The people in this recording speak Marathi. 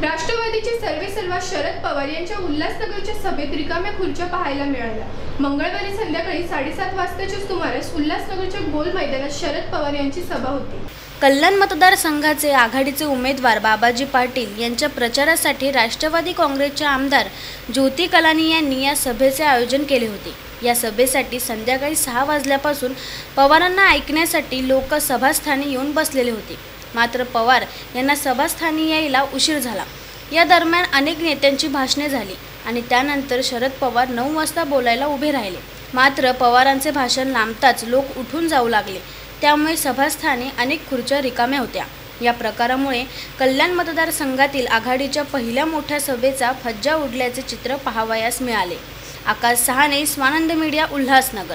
राष्ट्रवादीचे सर्वे सर्वा शरद पवार यांच्या उल्हासनगरच्या सभेत रिकाम्या खुर्च्या पाहायला मिळाल्या. मंगळवारी संध्याकाळी साडेसात वाजताच्या सुमारास उल्हासनगरच्या गोल मैदानात शरद पवार यांची सभा होती. कल्याण मतदारसंघाचे आघाडीचे उमेदवार बाबाजी पाटील यांच्या प्रचारासाठी राष्ट्रवादी काँग्रेसचे आमदार ज्योती कलानी यांनी या सभेचे आयोजन केले होते. या सभेसाठी संध्याकाळी सहा वाजल्यापासून पवारांना ऐकण्यासाठी लोक सभास्थानी येऊन बसलेले होते. मात्र पवार यांना सभास्थानी यायला उशीर झाला. या दरम्यान अनेक नेत्यांची भाषणे झाली आणि त्यानंतर शरद पवार नऊ वाजता बोलायला उभे राहिले. मात्र पवारांचे भाषण लांबताच लोक उठून जाऊ लागले. त्यामुळे सभास्थानी अनेक खुर्च्या रिकाम्या होत्या. या प्रकारामुळे कल्याण मतदारसंघातील आघाडीच्या पहिल्या मोठ्या सभेचा फज्जा उडल्याचे चित्र पाहावयास मिळाले. आकाश सहाने स्वानंद मीडिया उल्हासनगर.